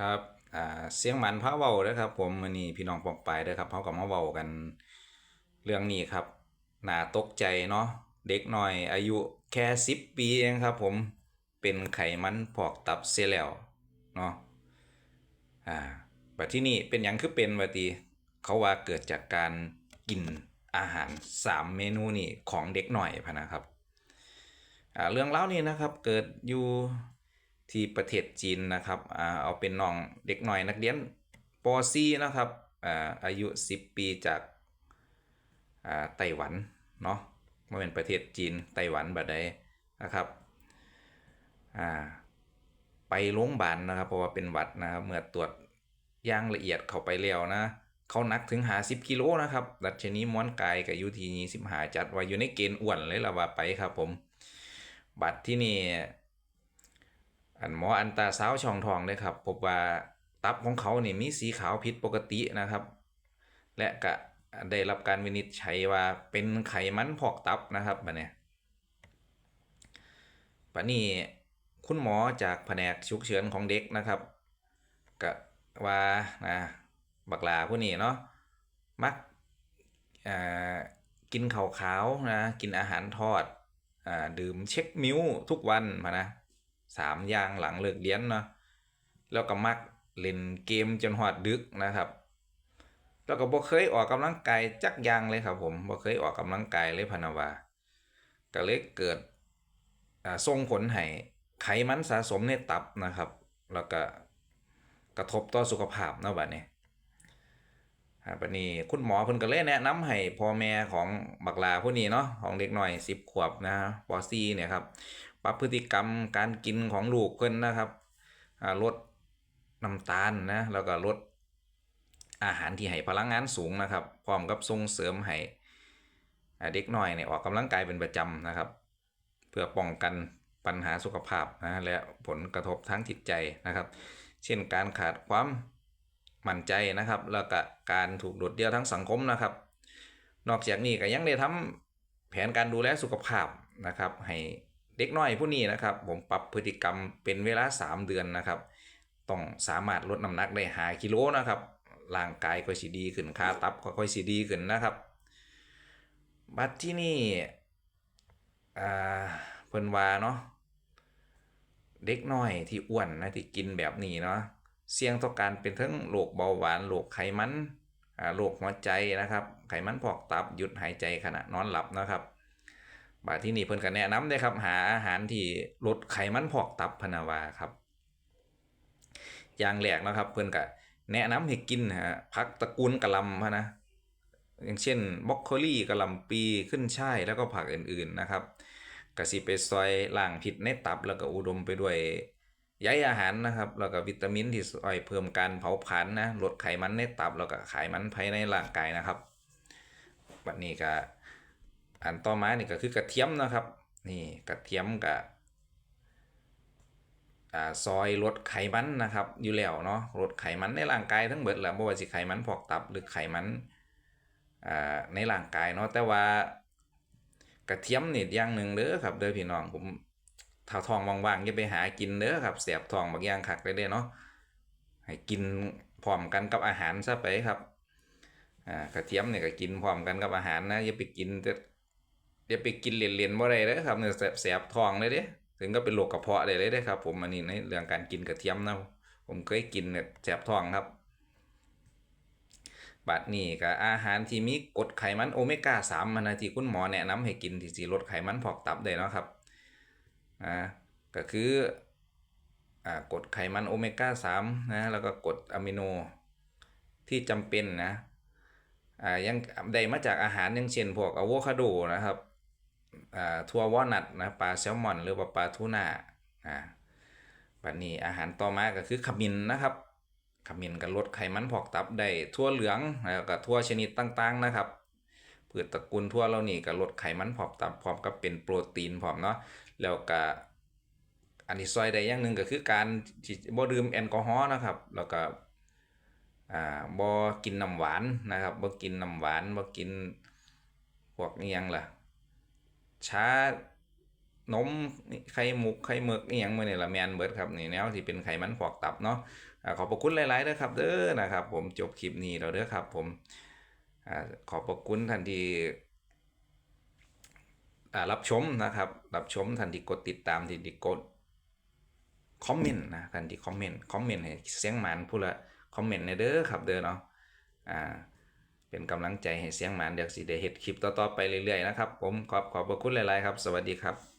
ครับอ่าเสียงหมันพาเว้าเด้อครับ ผมมื้อนี้พี่น้องปองปเด้อครับเฮาก็มาเว้ากัน เรื่องนี้ครับน่าตกใจเนาะเด็กหน้อยอายุแค่10ปีเองครับ ผมเป็นไขมันพอกตับเสียแล้วเนาะอ่าบัดที่นี่เป็นหยังคือเป็นว่าติเขาว่าเกิดจากการกินอาหาร 3 เมนูนี่ของเด็กหน่อยพะนะครับเรื่องเล่านี้นะครับเกิดอยู่ ที่ประเทศจีนนะครับอ่าเอาเป็นน้องเด็กหน่อยนักเรียนป .4 นะครับอ่าอายุ 10 ปีจากอ่าไต้หวันเนาะมาเป็นประเทศจีนไต้หวันบัดใดนะครับอ่าไปโรงพยาบาลนะครับ เพราะว่าเป็นหวัดนะครับเมื่อตรวจย่างละเอียดเข้าไปแล้วนะเขาหนักถึงหา10กิโลนะครับ ดัชนีม้วนกายกับยูที่25จัดว่าอยู่ในเกณฑ์อ้วนเลยละว่าไปครับผม บัตรที่นี่ อันหมออันตาซาวช่องทองเลยครับพบว่าตับของเขานี่มีสีขาวผิดปกตินะครับ และก็ได้รับการวินิจฉัยว่าเป็นไขมันพอกตับนะครับบัดเนี่ยบัดนี้คุณหมอจากแผนกฉุกเฉินของเด็กนะครับก็ว่านะบักลาผู้นี้เนาะมักอ่ากินข้าวขาวนะกินอาหารทอดอ่าดื่มเช็คมิ้วทุกวันมานะ สามอย่างหลังเลิกเรียนเนาะแล้วก็มักเล่นเกมจนหอดดึกนะครับ แล้วก็บ่เคยออกกำลังกายจักอย่างเลยครับผมบ่เคยออกกำลังกายเลยพนะว่าก็เลยเกิดอ่าส่งผลให้ไขมันสะสมในตับนะครับ แล้วก็กระทบต่อสุขภาพเนาะบัดนี้อ่าบัดนี้คุณหมอเพิ่นก็เลยแนะนำให้พ่อแม่ของบักลาผู้นี้เนาะของเด็กหน้อย10ขวบนะป .4 เนี่ยครับ ปรับพฤติกรรมการกินของลูกเพิ่นนะครับลดน้ำตาลนะแล้วก็ลดอาหารที่ให้พลังงานสูงนะครับ พร้อมกับส่งเสริมให้เด็กน้อยเนี่ยออกกำลังกายเป็นประจำนะครับ เพื่อป้องกันปัญหาสุขภาพนะและผลกระทบทางจิตใจนะครับ เช่นการขาดความมั่นใจนะครับ แล้วก็การถูกโดดเดี่ยวทั้งสังคมนะครับ นอกจากนี้ก็ยังได้ทำแผนการดูแลสุขภาพนะครับ ให้ เด็กน้อยผู้นี้นะครับ ผมปรับพฤติกรรมเป็นเวลา 3 เดือนนะครับ ต้องสามารถลดน้ำหนักได้หากิโลนะครับร่างกายก็สิดีขึ้นค่าตับก็ค่อยสิดีขึ้นนะครับ บัดที่นี่อ่าเพิ่นว่าเนาะเด็กน้อยที่อ้วนนะที่กินแบบนี้เนาะเสี่ยงต่อการเป็นทั้งโรคเบาหวานโรคไขมันอ่าโรคหัวใจนะครับ ไขมันพอกตับหยุดหายใจขณะนอนหลับนะครับ บาที่นี่เพิ่นก็แนะนำได้ครับ หาอาหารที่ลดไขมันพอกตับพนาวาครับ อย่างแรกนะครับ เพิ่นก็แนะนำให้กินฮะผักตระกูลกะหล่ำพะนะอย่างเช่นบรอกโคลีกะหล่ำปีขึ้นช่ายแล้วก็ผักอื่นๆนะครับก็สิไปซอยล้างพิษในตับแล้วก็อุดมไปด้วยใยอาหารนะครับแล้วก็วิตามินที่ซอยเพิ่มการเผาผลาญนะลดไขมันในตับแล้วก็ไขมันภายในร่างกายนะครับ บัดนี้ก็ อันต่อมานี่ก็คือกระเทียมนะครับ นี่กระเทียมกับอ่าซอยลดไขมันนะครับ อยู่แล้วเนาะลดไขมันในร่างกายทั้งเบิดแหละบ่ว่าสิไขมันพอกตับหรือไขมันอ่าในร่างกายเนาะแต่ว่ากระเทียมนี่อย่างหนึ่งเด้อครับเด้อพี่น้องผมถ้าท้องว่างๆอย่าไปหากินเด้อครับแสบท้องบางอย่างคักเลยเด้เนาะให้กินพร้อมกันกับอาหารซะไปครับอ่ากระเทียมเนี่ยก็กินพร้อมกันกับอาหารนะอย่าไปกินแต่ อย่าไปกินเลียนๆบ่ได้เด้อครับเนี่ยแสบแสบท้องเลยเด้ถึงก็เป็นโรคกระเพาะได้เลยเด้ครับ ผมอันนี้ในเรื่องการกินกระเทียมนะผมเคยกินเนี่ยแสบท้องครับ บัดนี้ก็อาหารที่มีกรดไขมันโอเมก้า3มันนะที่คุณหมอแนะนำให้กินที่สิลดไขมันพอกตับได้เนาะครับอ่าก็คืออ่ากรดไขมันโอเมก้า3นะแล้วก็กรดอะมิโนที่จำเป็นนะอ่ายังได้มาจากอาหารอย่างเช่นพวกอะโวคาโดนะครับ ทั่ววอนัทนะปลาแซลมอน หรือว่าปลาทูน่าอ่าบัดนี้อาหารต่อมาก็คือขมิ้นนะครับขมิ้นก็ลดไขมันพอกตับได้ทั่วเหลืองแล้วก็ทั่วชนิดต่างๆนะครับพืชตระกูลทั่วเหล่านี้ก็ลดไขมันพอกตับพร้อมกับเป็นโปรตีนพร้อมเนาะแล้วก็อันที่ซอยได้อย่างหนึ่งก็คือการบ่ดื่มแอลกอฮอล์นะครับ แล้วก็อ่าบ่กินน้ำหวานนะครับบ่กินน้ำหวานบ่กินพวกนี้ยังล่ะ ชานมไข่หมุกไข่หมึกอีหยังมื้อนี่ละแมนเบิร์ดครับนี่แนวที่เป็นไขมันพอกตับเนาะอ่าขอบพระคุณหลายๆเด้อครับเด้อนะครับ ผมจบคลิปนี้แล้วเด้อครับ ผมอขอบพระคุณท่านที่รับชมนะครับ รับชมท่านที่กดติดตามที่ที่กดคอมเมนต์นะท่านที่คอมเมนต์คอมเมนต์ให้เสียงหมันผู้ละคอมเมนต์ในเด้อครับเด้อเนาะอ่า เป็นกำลังใจให้เสียงหมานเดี๋ยวสิได้เฮ็ดคลิปต่อๆไปเรื่อยๆนะครับ ผมขอบขอบพระคุณหลายๆครับ สวัสดีครับ